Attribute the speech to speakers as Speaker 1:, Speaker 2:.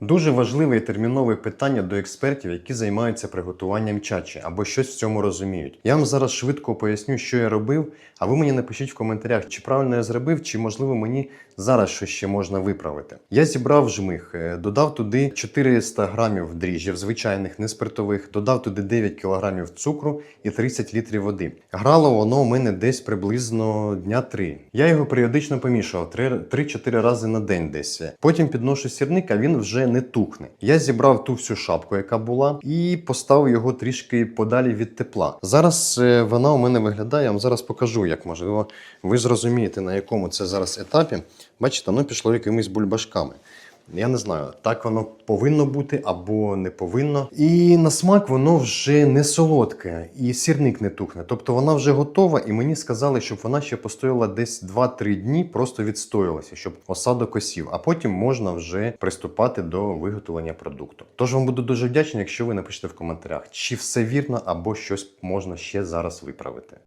Speaker 1: Дуже важливе і термінове питання до експертів, які займаються приготуванням чачі або щось в цьому розуміють. Я вам зараз швидко поясню, що я робив, а ви мені напишіть в коментарях, чи правильно я зробив, чи можливо мені зараз щось ще можна виправити. Я зібрав жмих, е, додав туди 400 грамів дріжджів, звичайних, неспиртових, додав туди 9 кілограмів цукру і 30 літрів води. Грало воно у мене десь приблизно дня 3. Я його періодично помішував 3-4 рази на день десь. Потім підношу сірник, а він вже не тухне. Я зібрав ту всю шапку, яка була, і поставив його трішки подалі від тепла. Зараз е, вона у мене виглядає. Я вам зараз покажу, як можливо ви зрозумієте, на якому це зараз етапі. Бачите, воно пішло якимись бульбашками. Я не знаю, так воно повинно бути або не повинно. І на смак воно вже не солодке, і сірник не тухне. Тобто вона вже готова, і мені сказали, щоб вона ще постояла десь 2-3 дні, просто відстоялася, щоб осадок осів. А потім можна вже приступати до виготовлення продукту. Тож вам буду дуже вдячний, якщо ви напишете в коментарях, чи все вірно, або щось можна ще зараз виправити.